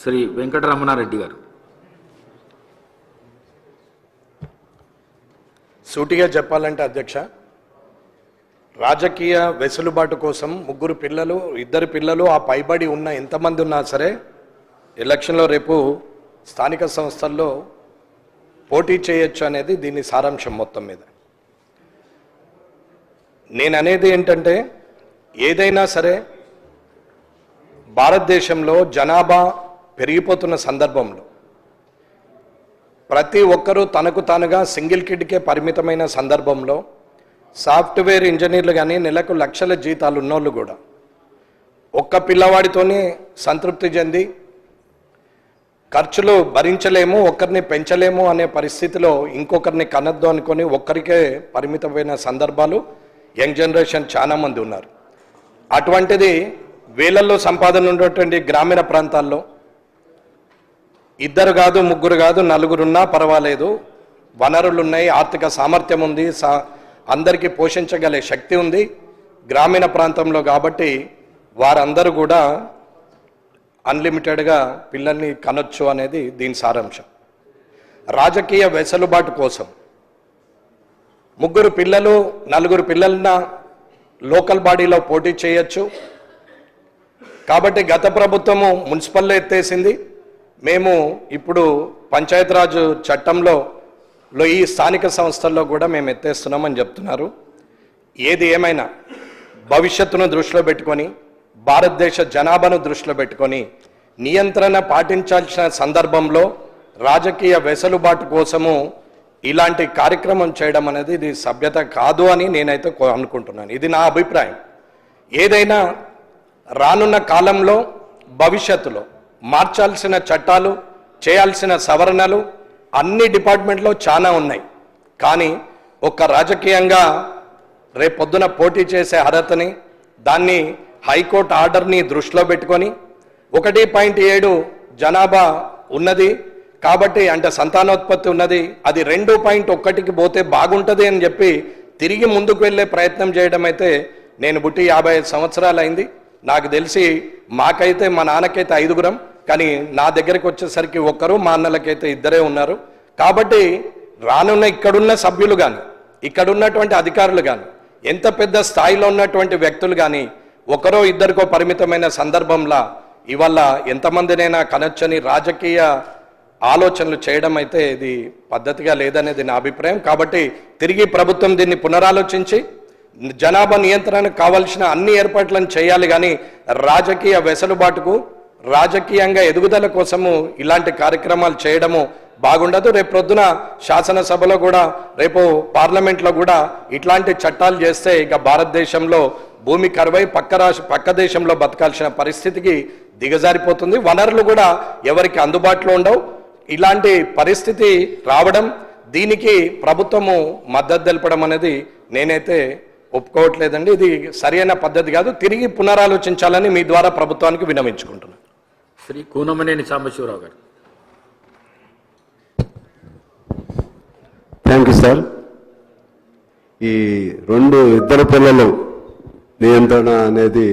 శ్రీ వెంకటరమణారెడ్డి గారు. సూటిగా చెప్పాలంటే అధ్యక్ష రాజకీయ వెసులుబాటు కోసం ముగ్గురు పిల్లలు ఇద్దరు పిల్లలు ఆ పైబడి ఉన్న ఎంతమంది ఉన్నా సరే ఎలక్షన్లో రేపు స్థానిక సంస్థల్లో పోటీ చేయొచ్చు అనేది దీని సారాంశం మొత్తం మీద. నేను అనేది ఏంటంటే ఏదైనా సరే భారతదేశంలో జనాభా పెరిగిపోతున్న సందర్భంలో ప్రతి ఒక్కరూ తనకు తానుగా సింగిల్ కిడ్కే పరిమితమైన సందర్భంలో సాఫ్ట్వేర్ ఇంజనీర్లు కానీ నెలకు లక్షల జీతాలు ఉన్నోళ్ళు కూడా ఒక్క పిల్లవాడితోనే సంతృప్తి చెంది ఖర్చులు భరించలేము ఒక్కరిని పెంచలేము అనే పరిస్థితిలో ఇంకొకరిని కనద్దు అనుకొని ఒక్కరికే పరిమితమైన సందర్భాలు యంగ్ జనరేషన్ చాలా మంది ఉన్నారు. అటువంటిది వేలల్లో సంపాదన ఉన్నటువంటి గ్రామీణ ప్రాంతాల్లో ఇద్దరు కాదు ముగ్గురు కాదు నలుగురున్నా పర్వాలేదు. వనరులు ఉన్నాయి ఆర్థిక సామర్థ్యం ఉంది సా అందరికీ పోషించగలే శక్తి ఉంది. గ్రామీణ ప్రాంతంలో కాబట్టి వారందరూ కూడా అన్లిమిటెడ్గా పిల్లల్ని కనొచ్చు అనేది దీని సారాంశం. రాజకీయ వెసులుబాటు కోసం ముగ్గురు పిల్లలు నలుగురు పిల్లలన లోకల్ బాడీలో పోటీ చేయొచ్చు. కాబట్టి గత ప్రభుత్వము మున్సిపల్లో ఎత్తేసింది. మేము ఇప్పుడు పంచాయతీరాజ్ చట్టంలో లో ఈ స్థానిక సంస్థల్లో కూడా మేము ఎత్తేస్తున్నామని చెప్తున్నారు. ఏది ఏమైనా భవిష్యత్తును దృష్టిలో పెట్టుకొని భారతదేశ జనాభాను దృష్టిలో పెట్టుకొని నియంత్రణ పాటించాల్సిన సందర్భంలో రాజకీయ వెసులుబాటు కోసము ఇలాంటి కార్యక్రమం చేయడం అనేది ఇది సభ్యత కాదు అని నేనైతే అనుకుంటున్నాను. ఇది నా అభిప్రాయం. ఏదైనా రానున్న కాలంలో భవిష్యత్తులో మార్చాల్సిన చట్టాలు చేయాల్సిన సవరణలు అన్ని డిపార్ట్మెంట్లో చాలా ఉన్నాయి. కానీ ఒక రాజకీయంగా రేపొద్దున పోటీ చేసే అర్హతని దాన్ని హైకోర్టు ఆర్డర్ని దృష్టిలో పెట్టుకొని ఒకటి పాయింట్ ఏడు జనాభా ఉన్నది కాబట్టి అంటే సంతానోత్పత్తి ఉన్నది అది రెండు పాయింట్ ఒక్కటికి పోతే బాగుంటుంది అని చెప్పి తిరిగి ముందుకు వెళ్ళే ప్రయత్నం చేయడం అయితే నేను పుట్టి యాభై ఐదు సంవత్సరాలు అయింది నాకు తెలిసి మాకైతే మా నాన్నకైతే ఐదుగురం. కానీ నా దగ్గరికి వచ్చేసరికి ఒక్కరు మా అన్నలకైతే ఇద్దరే ఉన్నారు. కాబట్టి రానున్న ఇక్కడున్న సభ్యులు కానీ ఇక్కడున్నటువంటి అధికారులు కానీ ఎంత పెద్ద స్థాయిలో ఉన్నటువంటి వ్యక్తులు కానీ ఒకరో ఇద్దరికో పరిమితమైన సందర్భంలో ఇవాళ ఎంతమందినైనా కనొచ్చని రాజకీయ ఆలోచనలు చేయడం అయితే ఇది పద్ధతిగా లేదనేది నా అభిప్రాయం. కాబట్టి తిరిగి ప్రభుత్వం దీన్ని పునరాలోచించి జనాభా నియంత్రణకు కావాల్సిన అన్ని ఏర్పాట్లను చేయాలి కానీ రాజకీయ వెసులుబాటుకు రాజకీయంగా ఎదుగుదల కోసము ఇలాంటి కార్యక్రమాలు చేయడము బాగుండదు. రేపు ప్రొద్దున శాసనసభలో కూడా రేపు పార్లమెంట్లో కూడా ఇట్లాంటి చట్టాలు చేస్తే ఇక భారతదేశంలో భూమి కరువై పక్క రాష్ట్ర పక్క దేశంలో బతకాల్సిన పరిస్థితికి దిగజారిపోతుంది. వనరులు కూడా ఎవరికి అందుబాటులో ఉండవు. ఇలాంటి పరిస్థితి రావడం దీనికి ప్రభుత్వము మద్దతు తెలపడం అనేది నేనైతే ఒప్పుకోవట్లేదండి. ఇది సరైన పద్ధతి కాదు. తిరిగి పునరాలోచించాలని మీ ద్వారా ప్రభుత్వానికి వినమించుకుంటున్నాను శ్రీ కూనమనేని సాంబశివరావు గారు. థ్యాంక్ యూ సార్ ఈ రెండు ఇద్దరు పిల్లలు నియంత్రణ అనేది